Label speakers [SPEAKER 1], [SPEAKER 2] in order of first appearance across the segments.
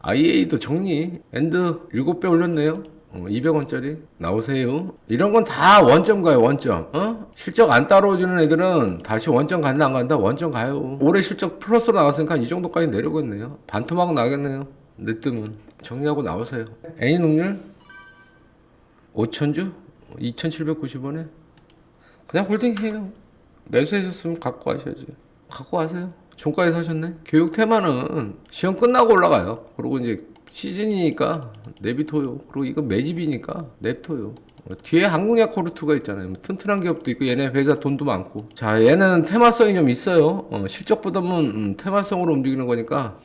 [SPEAKER 1] IA도 정리 엔드 7배 올렸네요. 어, 200원짜리 나오세요. 이런 건 다 원점 가요 원점. 어? 실적 안 따라오주는 애들은 다시 원점 간다 안 간다 원점 가요. 올해 실적 플러스로 나왔으니까 이 정도까지 내려오겠네요. 반토막 나겠네요. 내 뜸은 정리하고 나오세요. 애니 능률 5천주 2,790원에 그냥 홀딩해요. 매수하셨으면 갖고 가셔야지. 갖고 가세요. 종가에 사셨네. 교육 테마는 시험 끝나고 올라가요. 그리고 이제 시즌이니까 내비토요. 그리고 이거 매집이니까 냅토요. 어, 뒤에 한국약 코르트가 있잖아요. 뭐 튼튼한 기업도 있고 얘네 회사 돈도 많고. 자 얘는 테마성이 좀 있어요. 어, 실적보다는 음, 테마성으로 움직이는 거니까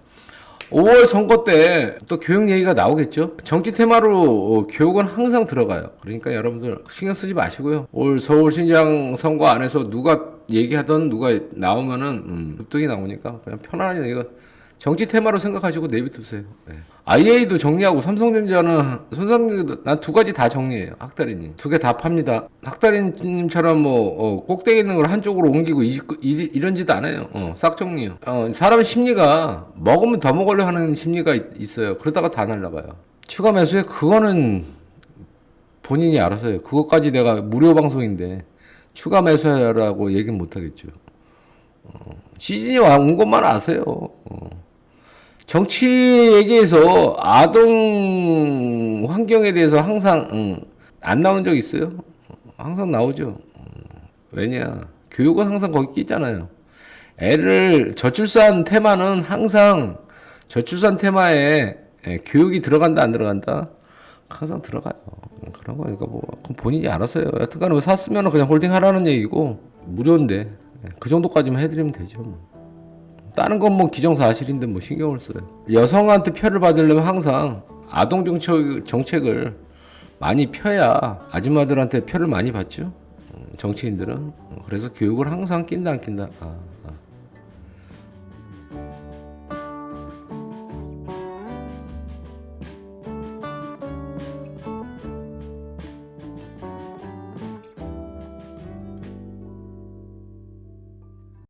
[SPEAKER 1] 5월 선거 때 또 교육 얘기가 나오겠죠. 정치 테마로 어, 교육은 항상 들어가요. 그러니까 여러분들 신경 쓰지 마시고요. 올 서울시장 선거 안에서 누가 얘기하던 누가 나오면은 음, 급등이 나오니까 그냥 편안하게 이거 정치 테마로 생각하시고 내비두세요. 네. IA도 정리하고 삼성전자는 손상도 난 두 가지 다 정리해요. 학다리님 두 개 다 팝니다. 학다리님처럼 뭐 어, 꼭대기 있는 걸 한쪽으로 옮기고 이, 이, 이런 짓 안 해요. 어, 싹 정리요. 어, 사람 심리가 먹으면 더 먹으려 하는 심리가 있, 있어요. 그러다가 다 날라가요. 추가 매수에 그거는 본인이 알아서 해요. 그것까지 내가 무료 방송인데 추가 매수하라고 얘기는 못 하겠죠. 어, 시즌이 와- 온 것만 아세요. 어. 정치 얘기에서 아동 환경에 대해서 항상 음, 안 나온 적 있어요? 어, 항상 나오죠. 음, 왜냐? 교육은 항상 거기 끼잖아요. 애를 저출산 테마는 항상 저출산 테마에 예, 교육이 들어간다 안 들어간다 항상 들어가요. 음, 그런 거니까 뭐 그건 본인이 알아서요. 여튼간에 뭐 샀으면 그냥 홀딩 하라는 얘기고 무료인데 예, 그 정도까지만 해드리면 되죠. 뭐. 다른 건 뭐 기정사실인데 뭐 신경을 써요. 여성한테 표를 받으려면 항상 아동 정책, 정책을 많이 펴야 아줌마들한테 표를 많이 받죠. 음, 정치인들은. 그래서 교육을 항상 낀다 안 낀다. 아.